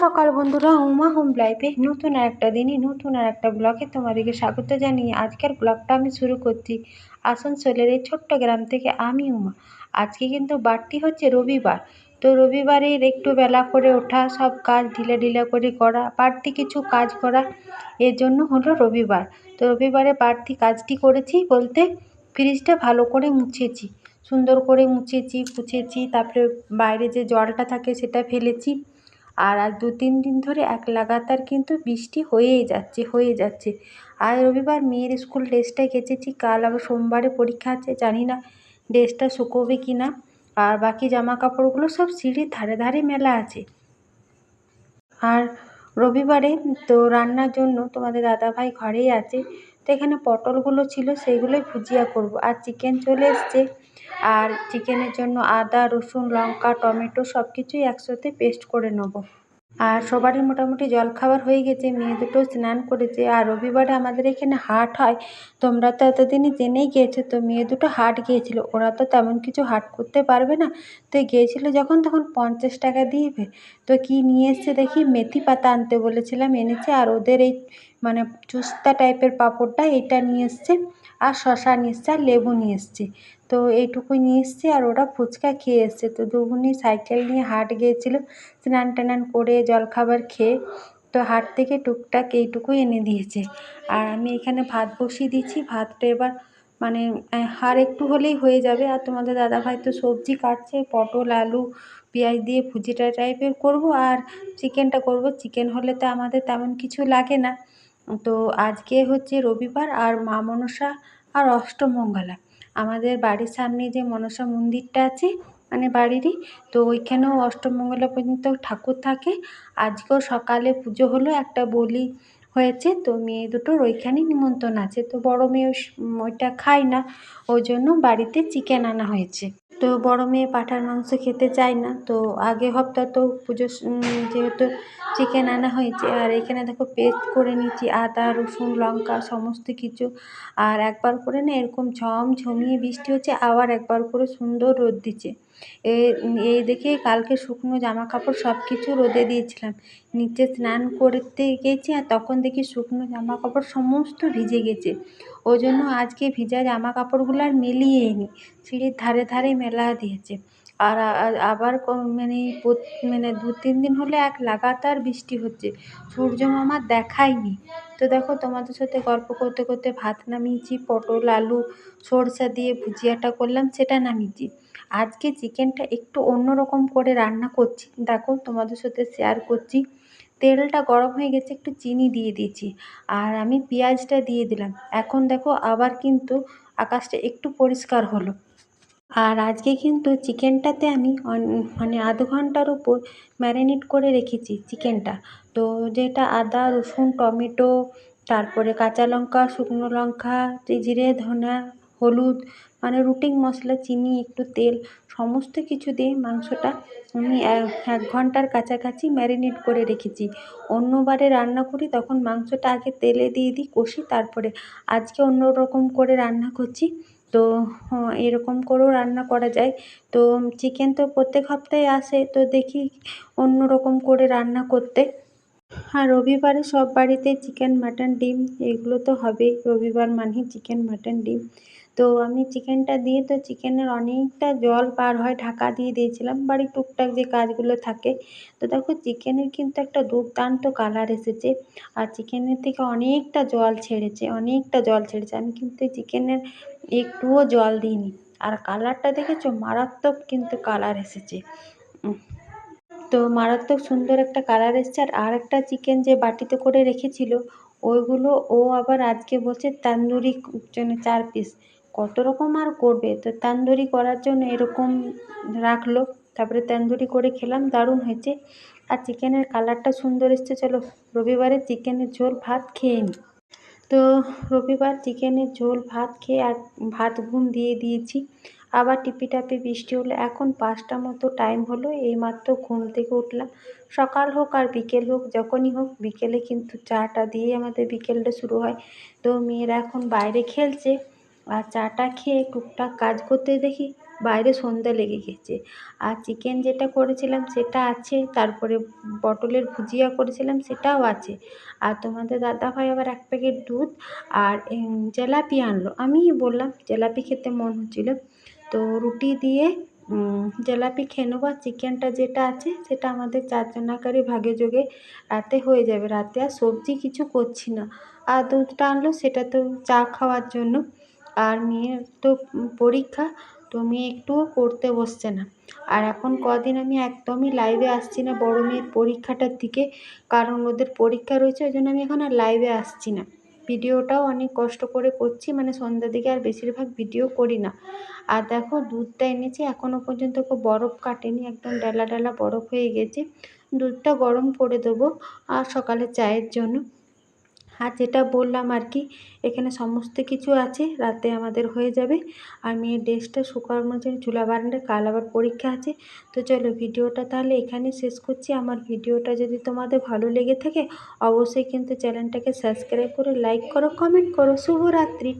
সকাল বন্ধুরা উমা হোম লাইফে নতুন আর একটা দিনই, নতুন আর একটা ব্লগে তোমাদেরকে স্বাগত জানিয়ে আজকের ব্লগটা আমি শুরু করছি। আসানসোলের এই ছোট্ট গ্রাম থেকে আমি উমা আজকে কিন্তু বারটি হচ্ছে রবিবার। তো রবিবারের একটু বেলা করে ওঠা, সব কাজ ঢিলে ঢিলে করে করা, বাড়তি কিছু কাজ করা, এর জন্য হলো রবিবার। তো রবিবারে বাড়তি কাজটি করেছি বলতে ফ্রিজটা ভালো করে মুছেছি, সুন্দর করে মুছেছি, পুছেছি, তারপরে বাইরে যে জলটা থাকে সেটা ফেলেছি। আর আজ দু তিন দিন ধরে এক লাগাতার কিন্তু বৃষ্টি হয়েই যাচ্ছে হয়ে যাচ্ছে। আর রবিবার মেয়ের স্কুল ড্রেসটা কেচেছি কাল আবার সোমবারে পরীক্ষা আছে, জানি না ড্রেসটা শুকোবে কি না। আর বাকি জামা কাপড়গুলো সব সিঁড়ির ধারে ধারে মেলা আছে। আর রবিবারে তো রান্নার জন্য তোমাদের দাদাভাই ঘরেই আছে, তো এখানে পটলগুলো ছিল সেইগুলোই ভুজিয়া করব। আর চিকেন চলে এসছে। আর চিকেনের জন্য আদা, রসুন, লঙ্কা, টমেটো সব কিছুই একসাথে পেস্ট করে নেব। আর সবারই মোটামুটি জলখাবার হয়ে গেছে। মেয়ে দুটো স্নান করেছে। আর রবিবারে আমাদের এখানে হাট হয়। তোমরা তো এতদিনই জেনেই গিয়েছো, তো মেয়ে দুটো হাট গিয়েছিল। ওরা তো তেমন কিছু হাট করতে পারবে না। তো গিয়েছিল যখন, তখন পঞ্চাশ টাকা দিয়ে তো কী নিয়ে এসছে দেখি? মেথি পাতা আনতে বলেছিলাম, এনেছে। আর ওদের এই মানে চুস্তা টাইপের পাঁপড়টা, এটা নিয়ে এসছে। আর শশা নিয়ে এসছে, আর লেবু নিয়ে এসছে। তো এইটুকুই নিয়ে এসছে, আর ওরা ফুচকা খেয়ে এসছে। তো দুগুনি সাইকেল নিয়ে হাট গিয়েছিল, স্নান টানান করে জলখাবার খেয়ে। তো হাট থেকে টুকটাক এইটুকুই এনে দিয়েছে। আর আমি এখানে ভাত বসিয়ে দিচ্ছি ভাতটা এবার মানে আর একটু হলেই হয়ে যাবে। আর তোমাদের দাদাভাই তো সবজি কাটছে, পটল, আলু পেঁয়াজ দিয়ে ভুজিটা টাইপের করব আর চিকেনটা করব। চিকেন হলে তো আমাদের তেমন কিছু লাগে না। তো আজকে হচ্ছে রবিবার আর মা মনসা আর অষ্টমঙ্গলা। আমাদের বাড়ির সামনে যে মনসা মন্দিরটা আছে মানে বাড়িরই, তো ওইখানেও অষ্টমঙ্গলা পর্যন্ত ঠাকুর থাকে। আজকেও সকালে পুজো হলো, একটা বলি হয়েছে, তো মেয়ে দুটোর ওইখানেই নিমন্ত্রণ আছে। তো বড় মেয়ে ওইটা খায় না, ওই জন্য বাড়িতে চিকেন আনা হয়েছে। তো বড়ো মেয়ে পাঁঠার মাংস খেতে চায় না। তো আগে হপ্তাহ তো পুজোর যেহেতু চিকেন আনা হয়েছে, আর এখানে দেখো পেস্ট করে নিচ্ছি আদা, রসুন, লঙ্কা সমস্ত কিছু। আর একবার করে না এরকম ঝমঝমিয়ে বৃষ্টি হচ্ছে, আবার একবার করে সুন্দর রোদ দিচ্ছে। এই দেখে কালকে শুকনো জামা কাপড় সব কিছু রোদে দিয়েছিলাম। নিচে স্নান করতে গেছি আর তখন দেখি শুকনো জামা কাপড় সমস্ত ভিজে গেছে। ওই জন্য আজকে ভিজা জামা কাপড়গুলো আর মেলিয়ে নি। সিঁড়ির ধারে ধারে মেলা দিয়েছে। আর আবার মানে মানে দু, তিন দিন হলে এক লাগাতার বৃষ্টি হচ্ছে। সূর্য মামা দেখায়নি। তো দেখো তোমাদের সাথে গল্প করতে করতে ভাত নামিয়েছি, পটল, আলু, সরষা দিয়ে ভুজিয়াটা করলাম, সেটা নামিয়েছি। আজকে চিকেনটা একটু অন্য রকম করে রান্না করছি। দেখো তোমাদের সাথে শেয়ার করছি। তেলটা গরম হয়ে গেছে, একটু চিনি দিয়ে দিয়েছি। আর আমি পেঁয়াজটা দিয়ে দিলাম। এখন দেখো আবার কিন্তু আকাশটা একটু পরিষ্কার হলো। আর আজকে কিন্তু চিকেনটাতে আমি মানে আধ ঘণ্টার উপর ম্যারিনেট করে রেখেছি চিকেনটা। তো যেটা আদা, রসুন, টমেটো, তারপরে কাঁচা লঙ্কা, শুকনো লঙ্কা জিরে, ধনা, হলুদ মানে রুটিন মশলা, চিনি, একটু তেল, সমস্ত কিছু দিয়ে মাংসটা আমি এক ঘণ্টার কাছাকাছি ম্যারিনেট করে রেখেছি। অন্যবারে রান্না করি, তখন মাংসটা আগে তেলে দিয়ে দিই, কষি, তারপরে আজকে অন্য রকম করে রান্না করছি। তো এরকম করেও রান্না করা যায়। তো, চিকেন তো প্রত্যেক সপ্তাহে আসে, তো দেখি অন্য রকম করে রান্না করতে। আর রবিবারে সব বাড়িতে চিকেন, মাটন, ডিম, এগুলো তো হবেই। রবিবার মানে চিকেন, মাটন, ডিম। তো আমি চিকেনটা দিয়ে তো চিকেনের অনেকটা জল পার হয় ঢাকা দিয়ে দিয়েছিলাম। বাড়ির টুকটাক যে কাজগুলো থাকে, তো দেখো চিকেনের কিন্তু একটা দুর্দান্ত কালার এসেছে আর চিকেনের থেকে অনেকটা জল ছেড়েছে, অনেকটা জল ছেড়েছে। আমি কিন্তু চিকেনের একটুও জল দিইনি। আর কালারটা দেখেছ? মারাত্মক কিন্তু কালার এসেছে। তো মারাত্মক সুন্দর একটা কালার এসছে। আর একটা চিকেন যে বাটিতে করে রেখেছিল, ওইগুলো ও আবার আজকে বলছে তান্দুরি জন্য চার পিস কত রকম আর করবে? তো তান্দুরি করার জন্য এরকম রাখল। তারপরে তান্দুরি করে খেলাম, দারুণ হয়েছে। আর চিকেনের কালারটা সুন্দর এসছে, চলো। রবিবারে চিকেনের ঝোল, ভাত খেয়ে নিই তো রবিবার চিকেনের ঝোল, ভাত খেয়ে আর ভাত ঘুম দিয়ে দিয়েছি। আবার টিপিটাপি বৃষ্টি হলো। এখন পাঁচটা মতো টাইম হলো, এইমাত্র ঘুম থেকে উঠলাম। সকাল হোক আর বিকেল হোক, যখনই হোক, বিকেলে কিন্তু চাটা দিয়েই আমাদের বিকেলটা শুরু হয়। তো মেয়েরা এখন বাইরে খেলছে। আর চাটা খেয়ে টুকটাক কাজ করতে দেখি বাইরে সন্ধ্যা লেগে গেছে। আর চিকেন যেটা করেছিলাম সেটা আছে, তারপরে পটলের ভুজিয়া করেছিলাম সেটাও আছে। আর তোমাদের দাদাভাই আবার এক প্যাকেট দুধ আর জেলাপি আনলো। আমিই বললাম জিলাপি খেতে মন হচ্ছিল। তো রুটি দিয়ে জিলাপি খেয়ে নেব আর চিকেনটা যেটা আছে সেটা আমাদের চারজনাকারী ভাগে যোগে রাতে হয়ে যাবে। রাতে আর সবজি কিছু করছি না। আর দুধটা আনলো সেটা তো চা খাওয়ার জন্য। আর মেয়ের তো পরীক্ষা, তো মেয়ে একটুও পড়তে বসছে না। আর এখন কদিন আমি একদমই লাইভে আসছি না বড় মেয়ের পরীক্ষাটার দিকে, কারণ ওদের পরীক্ষা রয়েছে, ওই জন্য আমি এখন আর লাইভে আসছি না। ভিডিওটাও অনেক কষ্ট করে করছি মানে সন্ধ্যার দিকে আর বেশিরভাগ ভিডিও করি না। আর দেখো, দুধটা এনেছি এখনও পর্যন্ত বরফ কাটেনি, একদম ডালা ডালা বরফ হয়ে গেছে। দুধটা গরম করে দেবো, আর সকালে চায়ের জন্য। আর যেটা বললাম আর কি, এখানে সমস্ত কিছু আছে, রাতে আমাদের হয়ে যাবে। আর মেয়ের ড্রেসটা শুকানোর জন্য চুলা বারান্ডে কাল আবার পরীক্ষা আছে। তো চলো ভিডিওটা তাহলে এখানে শেষ করছি। আমার ভিডিওটা যদি তোমাদের ভালো লেগে থাকে, অবশ্যই কিন্তু চ্যানেলটাকে সাবস্ক্রাইব করে লাইক করো কমেন্ট করো। শুভরাত্রি।